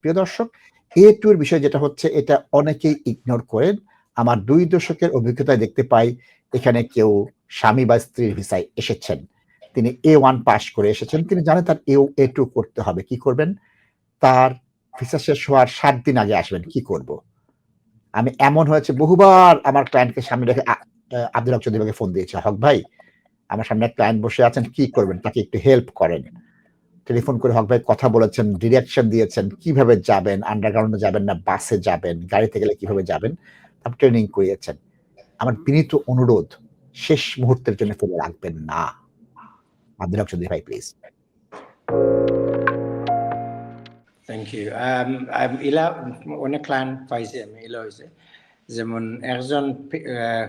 প্রিয় দর্শক, এ টুর বিষয় যেটা হচ্ছে, এটা অনেকেই ইগনোর করেন। আমার দুই দশকের অভিজ্ঞতায় দেখতে পাই, এখানে কেউ স্বামী বা স্ত্রীর ভিসায় এসেছেন। তিনি এ ওয়ান পাস করে এসেছেন। তিনি জানেন তার এ এ টু করতে হবে। কি করবেন? তার ভিসা শেষ হওয়ার সাত দিন আগে আসবেন। কি করব? আমি এমন হয়েছে বহুবার আমার ক্লায়েন্টকে সামনে রেখে আব্দুল হক চৌধুরীকে ফোন দিয়েছে, হক ভাই, আমার সামনে ক্লায়েন্ট বসে আছেন, কি করবেন? তাকে একটু হেল্প করেন। টেলিফোন করে হক ভাই কথা বলেছেন ডিরেকশন দিয়েছেন, কীভাবে যাবেন আন্ডারগ্রাউন্ডে যাবেন না বাসে যাবেন, গাড়িতে গেলে কীভাবে যাবেন আপনি ট্রেনিং করিয়েছেন। আমার বিনীত অনুরোধ, শেষ মুহূর্তের জন্য ফেলে রাখবেন না। চৌধুরী ভাই প্লিজ থ্যাংক ইউ ইলা অনেক ক্লায়েন্ট পাইছে আমি ইলা হয়েছে যেমন একজন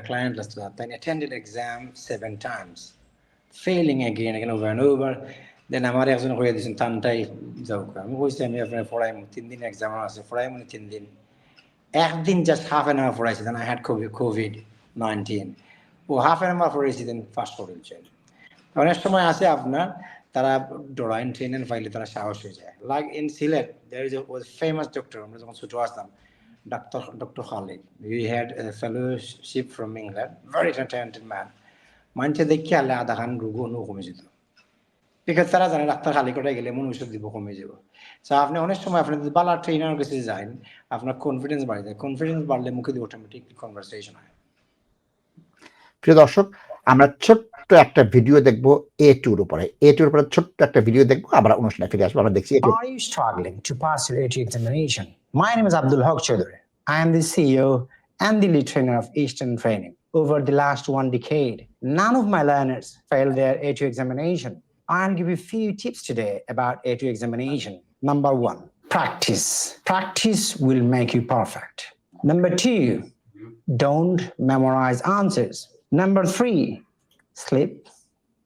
ক্লায়েন্ট আছে attended exam seven times failing again again over over then আমার একজন হয়ে দিয়েছেন টানটাই যাও আমি কইছি, আমি আপনার পড়াইমু, তিন দিন এক্সাম আছে, পড়াইমু না তিন দিন। একদিন just half an hour পড়াইছি then I had covid covid nineteen O half an hour পড়াইছি দেন ফার্স্ট করেছেন অনেক সময় আছে আপনার, তারা ডোরাইন ট্রেনের ফাইলে তারা সাহস হয়ে যায়। Like in Sylhet there is was famous doctor আমরা যখন ছোট আসতাম, doctor doctor Khalid. We had fellowship from England very talented man মানুষে দেখে আলে আধা খান রোগ অনু কমে যেত। বিকজ তারা জানে ডাক্তার খালি করে গেলে মন ওষুধ দিব কমে যাব সো আপনি অনেক সময় আপনি যদি বালা ট্রেনার কাছে যান আপনার কনফিডেন্স বাড়ে যায় কনফিডেন্স বাড়লে মুখে দিয়ে অটোমেটিক কনভারসেশন হয় প্রিয় দর্শক আমরা ছোট্ট একটা ভিডিও দেখব এ টুর উপরে এ টুর উপরে ছোট্ট একটা ভিডিও দেখব আমরা অনুষ্ঠানে ফিরে আসব আমরা দেখছি Are you struggling to pass your AT examination? My name is Abdul Haq Chaudhary. I am the CEO and the lead trainer of Eastern Training. Over the last one decade, none of my learners failed their A2 examination. I'll give you a few tips today about A2 examination. Number one, practice. Practice will make you perfect. Number two, don't memorize answers. Number three, sleep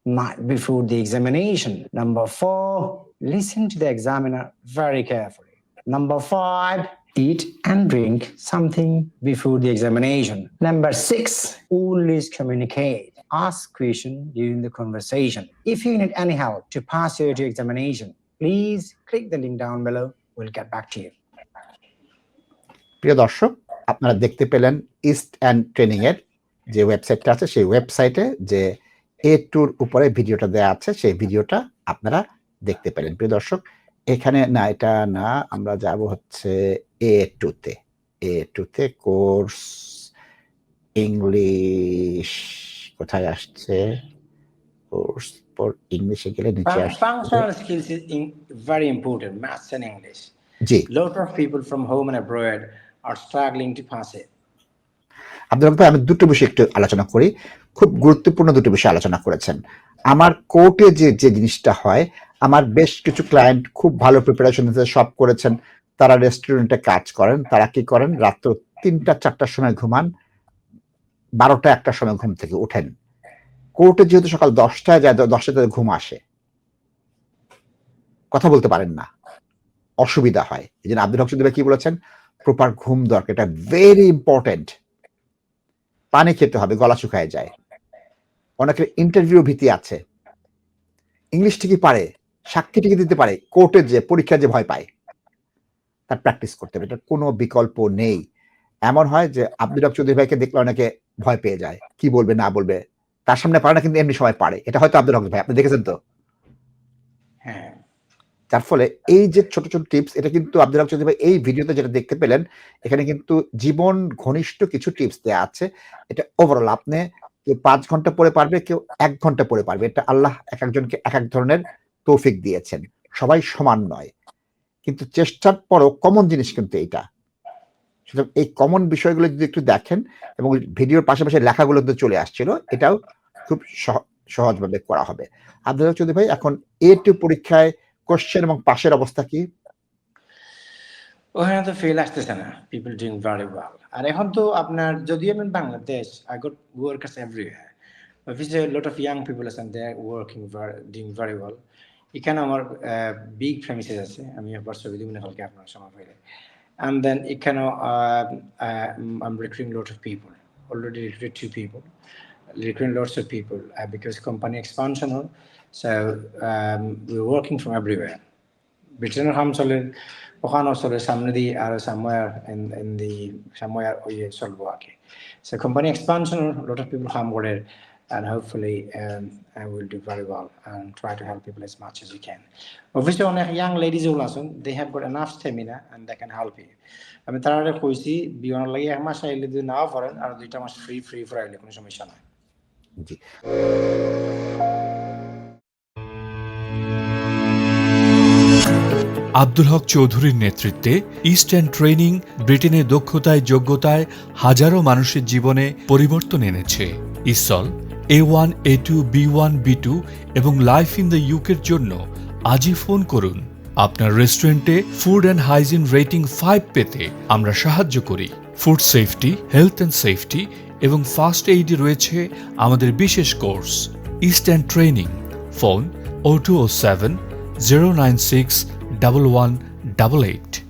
night before the examination. Number four, listen to the examiner very carefully. Number five, eat and drink something before the examination. Number six, always communicate. Ask questions during the conversation. If you need any help to pass your examination, please click the link down below. We'll get back to you. প্রিয় দর্শক আপনারা দেখতে পেলেন east and training এর যে ওয়েবসাইটটা আছে সেই ওয়েবসাইটে যে এ টুর উপরে ভিডিওটা দেওয়া আছে সেই ভিডিওটা আপনারা দেখতে পেলেন প্রিয় দর্শক এখানে না এটা না আমরা যাব হচ্ছে এ টুতে এ টুতে কোর্স ইংলিশ কোথায় আসছে? কোর্স পর ইংলিশে গেলে নিচে আসছে। skills is in, very important, maths and English. G. Lot of people from home and abroad are struggling to pass it. Abdul ভাই আমি দুটো বিষয় একটু আলোচনা করি। খুব গুরুত্বপূর্ণ দুটো বিষয় আলোচনা করেছেন। আমার কোর্টে যে যে জিনিসটা হয় আমার বেশ কিছু ক্লায়েন্ট খুব ভালো প্রিপারেশন সব করেছেন। তারা রেস্টুরেন্টে কাজ করেন, তারা কি করেন? রাত্র তিনটা, চারটার সময় ঘুমান, বারোটা, একটার সময় ঘুম থেকে ওঠেন। কোর্টে যেহেতু সকাল দশটায় যায় দশটায় তাদের ঘুম আসে। কথা বলতে পারেন না। অসুবিধা হয়। এই জন্য আব্দুল হক কি বলেছেন? প্রপার ঘুম দরকার। এটা ভেরি ইম্পর্টেন্ট পানি খেতে হবে, গলা শুকায় যায়। অনেকের ইন্টারভিউ ভীতি আছে। ইংলিশ ঠিকই পারে। সাক্ষী ঠিকই দিতে পারে কোর্টে যে পরীক্ষা যে ভয় পায় তার প্র্যাকটিস করতে হবে। এটা কোনো বিকল্প নেই। এমন হয় যে আব্দুল হক চৌধুরী ভাইকে দেখলে অনেকে ভয় পেয়ে যায় কি বলবে না বলবে। তার সামনে পারে না কিন্তু এমনি সময় পারে। এটা হয়তো আব্দুল হক ভাই আপনি দেখেছেন তো? হ্যাঁ। যার ফলে এই যে ছোট ছোট টিপস এটা কিন্তু আব্দুল হক চৌধুরী ভাই এই ভিডিওতে যেটা দেখতে পেলেন এখানে কিন্তু জীবন ঘনিষ্ঠ কিছু টিপস দেওয়া আছে। এটা ওভারঅল আপনি কেউ পাঁচ ঘণ্টা পরে পারবে কেউ এক ঘণ্টা পরে পারবে। এটা আল্লাহ এক একজনকে এক এক ধরনের তৌফিক দিয়েছেন। সবাই সমান নয়। কিন্তু চেষ্টার পরও কমন জিনিস কিন্তু এইটা। সুতরাং এই কমন বিষয়গুলো যদি একটু দেখেন এবং ভিডিওর পাশাপাশি লেখাগুলো কিন্তু চলে আসছিল, এটাও খুব সহ- সহজভাবে করা হবে। আব্দুল চৌধুরী ভাই, এখন এ টু পরীক্ষায় কোশ্চেন এবং পাশের অবস্থা কি? ওখানে তো ফেল আসতেছে না। পিপল ডুইং ভেরি ওয়েল আর এখন তো আপনার, যদিও আমি Bangladesh I got workers everywhere অফিসে লট অফ ইয়াং পিপল আছেন they working doing very well এখানে আমার বিগ প্রেমিসেস আছে আমি একবার ছবি দিব না কালকে আপনার সময় পাইলে and then এখানেও I'm recruiting lot of people already recruited two people recruiting lots of people uh, because company expansion so um, we're working from everywhere ব্রিটেনের হাম চলে ওখানে চলে সামনে দিয়ে আর somewhere in in the somewhere ওই চলবো আর কি so company expansion lot of people come করে and hopefully um, I will do very well and try to help people as much as you can. Obviously, অনেক young ladies who listen, they have got enough stamina and they can help you. আমি তারা কইছি বিয়ানোর লাগে এক মাস আইলে যদি নাও পারেন আর দুইটা মাস ফ্রি ফ্রি ফ্রি আইলে কোনো সমস্যা নাই জি আব্দুল হক চৌধুরীর নেতৃত্বে ইস্টার্ন ট্রেনিং ব্রিটেনের দক্ষতায় যোগ্যতায় হাজারো মানুষের জীবনে পরিবর্তন এনেছে ESOL A one A two B one B two এবং লাইফ ইন দ্য ইউকের জন্য আজই ফোন করুন। আপনার রেস্টুরেন্টে food and hygiene rating five পেতে আমরা সাহায্য করি। Food safety health and safety এবং ফার্স্ট এইডে রয়েছে আমাদের বিশেষ course east and training phone O two O seven zero nine six double one double eight